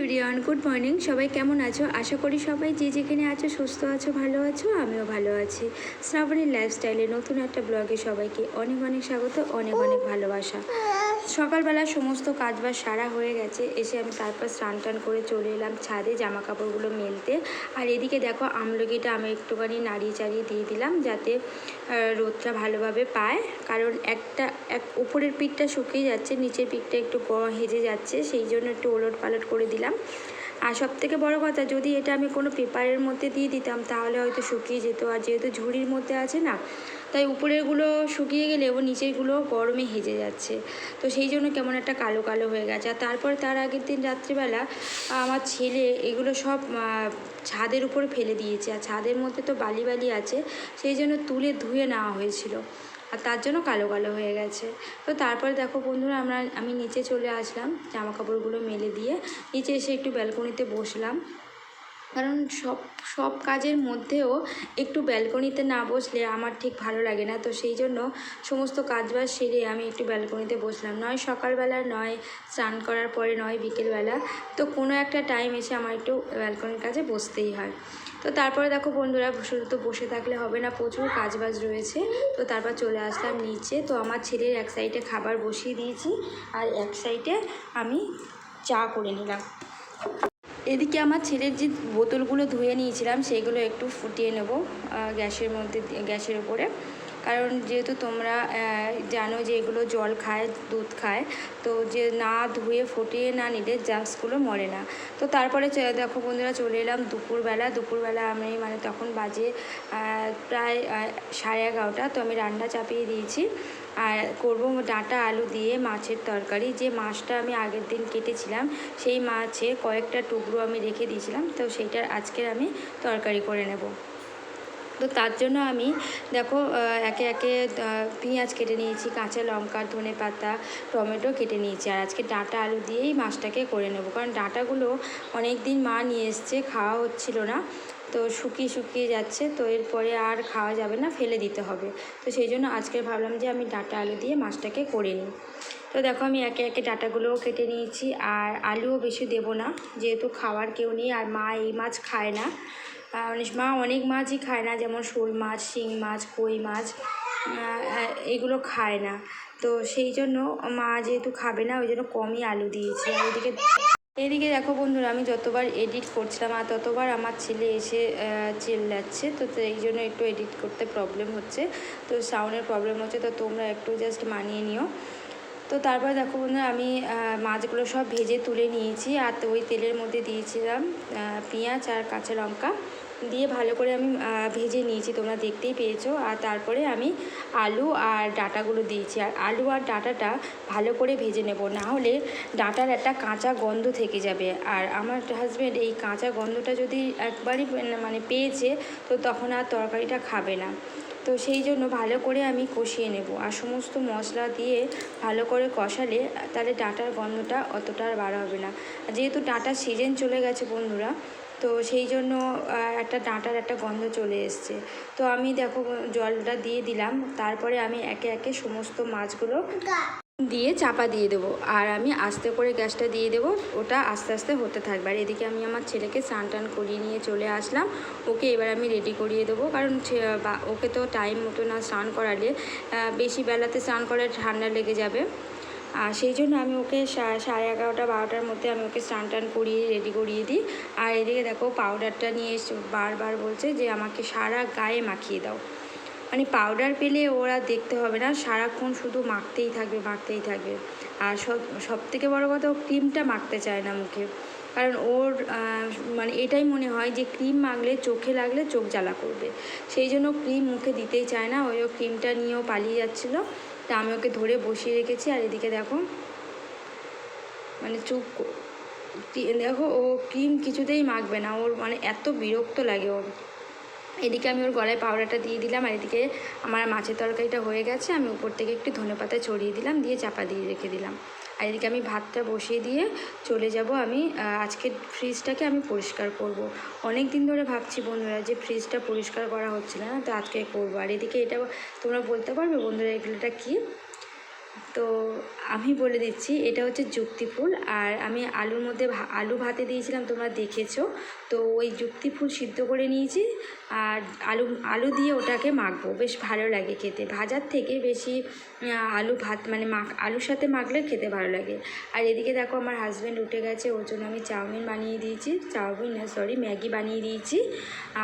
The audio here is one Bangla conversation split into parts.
Everyone good morning. সবাই কেমন আছো? আশা করি সবাই যে যেখানে আছো, সুস্থ আছো, ভালো আছো, আমিও ভালো আছি। শ্রাবণীর লাইফস্টাইলে নতুন একটা ব্লগে সবাইকে অনেক অনেক স্বাগত, অনেক অনেক ভালোবাসা। সকালবেলা সমস্ত কাজবাজ সারা হয়ে গেছে, এসে আমি তারপর স্নান টান করে চলে এলাম ছাদে জামা কাপড়গুলো মেলতে। আর এদিকে দেখো আমলকিটা আমি একটুখানি নাড়িয়ে চাড়িয়ে দিয়ে দিলাম যাতে রোদটা ভালোভাবে পায়। কারণ একটা, এক উপরের পিঠটা শুকিয়ে যাচ্ছে, নিচের পিঠটা একটু হেজে যাচ্ছে, সেই জন্য একটু ওলট পালট করে দিলাম। আর সব থেকে বড়ো কথা, যদি এটা আমি কোনো পেপারের মধ্যে দিয়ে দিতাম, তাহলে হয়তো শুকিয়ে যেত। আর যেহেতু ঝুড়ির মধ্যে আছে না তাই উপরেরগুলো শুকিয়ে গেলে গেলেও নিচেরগুলো গরমে হেজে যাচ্ছে। তো সেই জন্য কেমন একটা কালো কালো হয়ে গেছে। আর তারপর তার আগের দিন রাত্রিবেলা আমার ছেলে এগুলো সব ছাদের উপরে ফেলে দিয়েছে। আর ছাদের মধ্যে তো বালি বালি আছে, সেই জন্য তুলে ধুয়ে নেওয়া হয়েছিল। আর তার জন্য কালো কালো হয়ে গেছে। তো তারপরে দেখো বন্ধুরা, আমরা, আমি নিচে চলে আসলাম, জামা কাপড়গুলো মেলে দিয়ে। নিচে এসে একটু ব্যালকনিতে বসলাম। কারণ সব সব কাজের মধ্যেও একটু ব্যালকনিতে না বসলে আমার ঠিক ভালো লাগে না। তো সেই জন্য সমস্ত কাজবাজ সেরে আমি একটু ব্যালকনিতে বসলাম। নয় সকালবেলা, নয় স্নান করার পরে, নয় বিকেলবেলা। তো কোনো একটা টাইম এসে আমার একটু ব্যালকনির কাছে বসতেই হয়। তো তারপরে দেখো বন্ধুরা, শুধু তো বসে থাকলে হবে না, প্রচুর কাজবাজ রয়েছে। তো তারপর চলে আসলাম নিচে। তো আমার ছেলের এক সাইডে খাবার বসিয়ে দিয়েছি আর এক সাইডে আমি চা করে নিলাম। এদিকে আমার ছেলের যে বোতলগুলো ধুয়ে নিয়েছিলাম সেগুলো একটু ফুটিয়ে নেব গ্যাসের মধ্যে, গ্যাসের উপরে কারণ যেহেতু তোমরা জানো যে এগুলো জল খায়, দুধ খায়, তো যে না ধুয়ে ফুটিয়ে না নিলে জার্মসগুলো মরে না। তো তারপরে দেখো বন্ধুরা চলে এলাম দুপুরবেলা। দুপুরবেলা আমি মানে তখন বাজে প্রায় সাড়ে এগারোটা। তো আমি রান্না চাপিয়ে দিয়েছি। আর করব ডাঁটা আলু দিয়ে মাছের তরকারি। যে মাছটা আমি আগের দিন কেটেছিলাম, সেই মাছের কয়েকটা টুকরো আমি রেখে দিয়েছিলাম। তো সেইটার আজকের আমি তরকারি করে নেব। তো তার জন্য আমি, দেখো একে একে পেঁয়াজ কেটে নিয়েছি, কাঁচা লঙ্কা, ধনে পাতা, টমেটো কেটে নিয়েছি। আর আজকে ডাঁটা আলু দিয়েই মাছটাকে করে নেব। কারণ ডাঁটাগুলো অনেক দিন মা নিয়ে এসছে, খাওয়া হচ্ছিল না। তো শুকিয়ে শুকিয়ে যাচ্ছে, তো এরপরে আর খাওয়া যাবে না, ফেলে দিতে হবে। তো সেই জন্য আজকে ভাবলাম যে আমি ডাঁটা আলু দিয়ে মাছটাকে করে নিই। তো দেখো, আমি একে একে ডাঁটাগুলোও কেটে নিয়েছি। আর আলুও বেশি দেবো না, যেহেতু খাওয়ার কেউ নেই, আর মা এই মাছ খায় না। মা অনেক মাছই খায় না, যেমন শোল মাছ, শিং মাছ, কই মাছ এগুলো খায় না। তো সেই জন্য মা যেহেতু খাবে না, ওই জন্য কমই আলু দিয়েছি। আর এদিকে এদিকে দেখো বন্ধুরা, আমি যতবার এডিট করছিলাম আর ততবার আমার ছেলে এসে চেল্লাচ্ছে। তো এই জন্য একটু এডিট করতে প্রবলেম হচ্ছে। তো সাউন্ডের প্রবলেম হচ্ছে, তো তোমরা একটু জাস্ট মানিয়ে নিও। তো তারপর দেখো বন্ধুরা, আমি মাছগুলো সব ভেজে তুলে নিয়েছি। আর ওই তেলের মধ্যে দিয়েছিলাম পেঁয়াজ আর কাঁচা লঙ্কা। দিয়ে ভালো করে আমি ভেজে নিয়েছি, তোমরা দেখতেই পেয়েছ। আর তারপরে আমি আলু আর ডাটাগুলো দিয়েছি। আর আলু আর ডাঁটাটা ভালো করে ভেজে নেব, না হলে ডাঁটার একটা কাঁচা গন্ধ থেকে যাবে। আর আমার হাজব্যান্ড এই কাঁচা গন্ধটা যদি একবারই মানে পেয়েছে, তো তখন আর তরকারিটা খাবে না। তো সেই জন্য ভালো করে আমি কষিয়ে নেব। আর সমস্ত মশলা দিয়ে ভালো করে কষালে তাহলে ডাঁটার গন্ধটা অতটা আর বার হবে না। যেহেতু ডাঁটার সিজন চলে গেছে বন্ধুরা তো সেই জন্য একটা ডাঁটার একটা গন্ধ চলে এসছে। তো আমি দেখো, জলটা দিয়ে দিলাম। তারপরে আমি একে একে সমস্ত মাছগুলো দিয়ে চাপা দিয়ে দেবো। আর আমি আস্তে করে গ্যাসটা দিয়ে দেবো। ওটা আস্তে আস্তে হতে থাকবে। আর এদিকে আমি আমার ছেলেকে স্নান টান করিয়ে নিয়ে চলে আসলাম। ওকে এবার আমি রেডি করিয়ে দেবো। কারণ ওকে তো টাইম মতো না স্নান করালে। বেশি বেলাতে স্নান করলে ঠান্ডা লেগে যাবে। আর সেই জন্য আমি ওকে সাড়ে এগারোটা, বারোটার মধ্যে আমি ওকে স্নান টান করিয়ে রেডি করিয়ে দিই। আর এদিকে দেখো পাউডারটা নিয়ে বারবার বলছে যে, আমাকে সারা গায়ে মাখিয়ে দাও। মানে পাউডার পেলে ওরা দেখতে হবে না, সারাক্ষণ শুধু মাখতেই থাকবে মাখতেই থাকবে। আর সব সব থেকে বড়ো কথা, ও ক্রিমটা মাখতে চায় না মুখে। কারণ ওর মানে এটাই মনে হয় যে ক্রিম মাখলে, চোখে লাগলে চোখ জ্বালা করবে। সেই জন্য ক্রিম মুখে দিতেই চায় না। ওই ক্রিমটা নিয়েও পালিয়ে যাচ্ছিল। তা আমি ওকে ধরে বসিয়ে রেখেছি, আর এদিকে দেখো মানে চুপ দেখো ও ক্রিম কিছুতেই মাখবে না, ওর মানে এত বিরক্ত লাগে ওর। এদিকে আমি ওর গলায় পাউডারটা দিয়ে দিলাম, আর এদিকে আমার মাছের তরকারিটা হয়ে গেছে, আমি উপর থেকে একটু ধনে পাতা ছড়িয়ে দিলাম, দিয়ে চাপা দিয়ে রেখে দিলাম। আর এদিকে আমি ভাতটা বসিয়ে দিয়ে চলে যাব আমি আজকে ফ্রিজটাকে আমি পরিষ্কার করব। অনেক দিন ধরে ভাবছি বন্ধুরা যে ফ্রিজটা পরিষ্কার করা হচ্ছে না, তো আজকে করব আর এদিকে এটা তোমরা বলতে পারবে বন্ধুরা এগুলোটা কী তো আমি বলে দিচ্ছি, এটা হচ্ছে যুক্তি ফুল আর আমি আলুর মধ্যে আলু ভাতে দিয়েছিলাম, তোমরা দেখেছ। তো ওই যুক্তি ফুল সিদ্ধ করে নিয়েছি, আর আলু আলু দিয়ে ওটাকে মাখবো। বেশ ভালো লাগে খেতে। ভাজার থেকে বেশি আলু ভাত মানে মাখ, আলুর সাথে মাখলে খেতে ভালো লাগে। আর এদিকে দেখো, আমার হাজব্যান্ড উঠে গেছে, ওর জন্য আমি চাউমিন বানিয়ে দিয়েছি। চাউমিন না সরি ম্যাগি বানিয়ে দিয়েছি।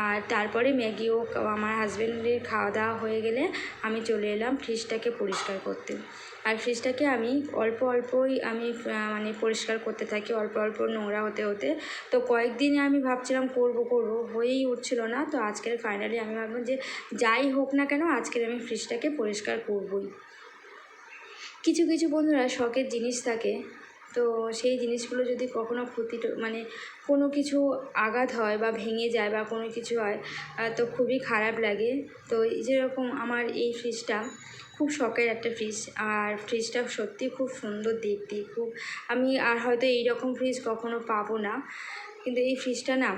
আর তারপরে ম্যাগিও আমার হাজব্যান্ডের খাওয়া দাওয়া হয়ে গেলে আমি চলে এলাম ফ্রিজটাকে পরিষ্কার করতে। আর ফ্রিজটাকে আমি অল্প অল্পই আমি মানে পরিষ্কার করতে থাকি, অল্প অল্প নোংরা হতে হতে। তো কয়েকদিনে আমি ভাবছিলাম করব করব, হয়েই উঠছিল না। তো আজকের ফাইনালি আমি ভাবলাম যে যাই হোক না কেন, আজকের আমি ফ্রিজটাকে পরিষ্কার করবই। কিছু কিছু বন্ধুরা শখের জিনিস থাকে। তো সেই জিনিসগুলো যদি কখনও ক্ষতি মানে কোনো কিছু আঘাত হয় বা ভেঙে যায় বা কোনো কিছু হয় তো খুবই খারাপ লাগে। তো যেরকম আমার এই ফ্রিজটা খুব শখের একটা ফ্রিজ আর ফ্রিজটা সত্যি খুব সুন্দর দেখতে, খুব, আমি আর হয়তো এই রকম ফ্রিজ কখনো পাবো না। কিন্তু এই ফ্রিজটা না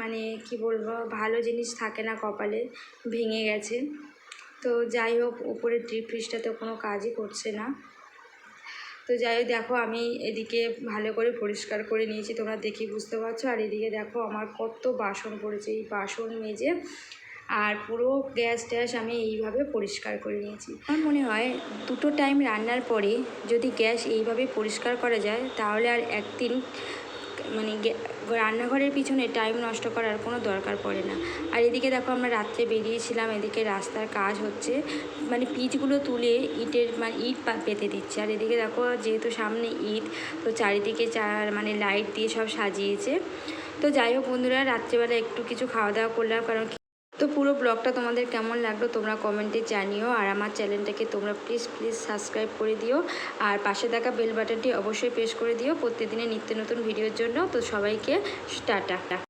মানে কি বলব, ভালো জিনিস থাকে না কপালে, ভেঙে গেছে। তো যাই হোক, উপরের ডিপ ফ্রিজটা তো কোনো কাজই করছে না। তো যাই হোক, দেখো আমি এদিকে ভালো করে পরিষ্কার করে নিয়েছি, তোমরা দেখি বুঝতে পারছ। আর এদিকে দেখো আমার কত বাসন পড়েছে, এই বাসন মেজে। আর পুরো গ্যাস ট্যাস আমি এইভাবে পরিষ্কার করে নিয়েছি। আমার মনে হয় দুটো টাইম রান্নার পরে যদি গ্যাস এইভাবে পরিষ্কার করা যায়, তাহলে আর একদিন মানে রান্নাঘরের পিছনে টাইম নষ্ট করার কোনো দরকার পড়ে না। আর এদিকে দেখো আমরা রাত্রে বেরিয়েছিলাম, এদিকে রাস্তার কাজ হচ্ছে। মানে পিচগুলো তুলে ইটের মানে ইট পেতে দিচ্ছে। আর এদিকে দেখো যেহেতু সামনে ঈদ তো চারিদিকে চার মানে লাইট দিয়ে সব সাজিয়েছে। তো যাই হোক বন্ধুরা, রাত্রেবেলা একটু কিছু খাওয়া দাওয়া করলাম, কারণ তো পুরো ব্লগটা তোমাদের কেমন লাগল তোমরা কমেন্টে জানিও আর আমার চ্যানেলটাকে তোমরা প্লিজ প্লিজ সাবস্ক্রাইব করে দিও আর পাশে থাকা বেল বাটনটি অবশ্যই প্রেস করে দিও প্রত্যেকদিনের নিত্য নতুন ভিডিওর জন্য। তো সবাইকে টাটা।